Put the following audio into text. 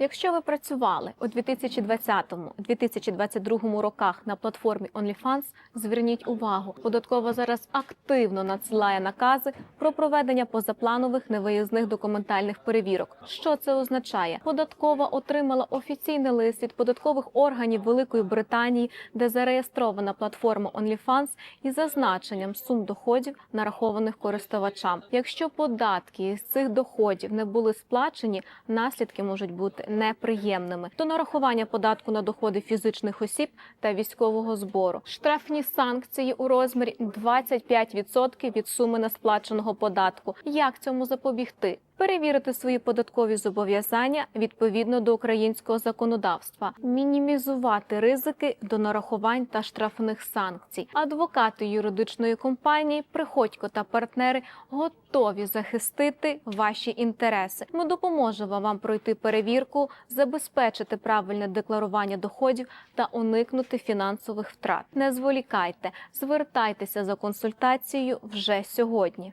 Якщо ви працювали у 2020-2022 роках на платформі OnlyFans, зверніть увагу, податкова зараз активно надсилає накази про проведення позапланових невиїзних документальних перевірок. Що це означає? Податкова отримала офіційний лист від податкових органів Великої Британії, де зареєстрована платформа OnlyFans із зазначенням сум доходів, нарахованих користувачам. Якщо податки з цих доходів не були сплачені, наслідки можуть бути неприємними. До нарахування податку на доходи фізичних осіб та військового збору. Штрафні санкції у розмірі 25% від суми несплаченого податку. Як цьому запобігти? Перевірити свої податкові зобов'язання відповідно до українського законодавства, мінімізувати ризики до нарахувань та штрафних санкцій. Адвокати юридичної компанії, приходько та партнери готові захистити ваші інтереси. Ми допоможемо вам пройти перевірку, забезпечити правильне декларування доходів та уникнути фінансових втрат. Не зволікайте, звертайтеся за консультацією вже сьогодні.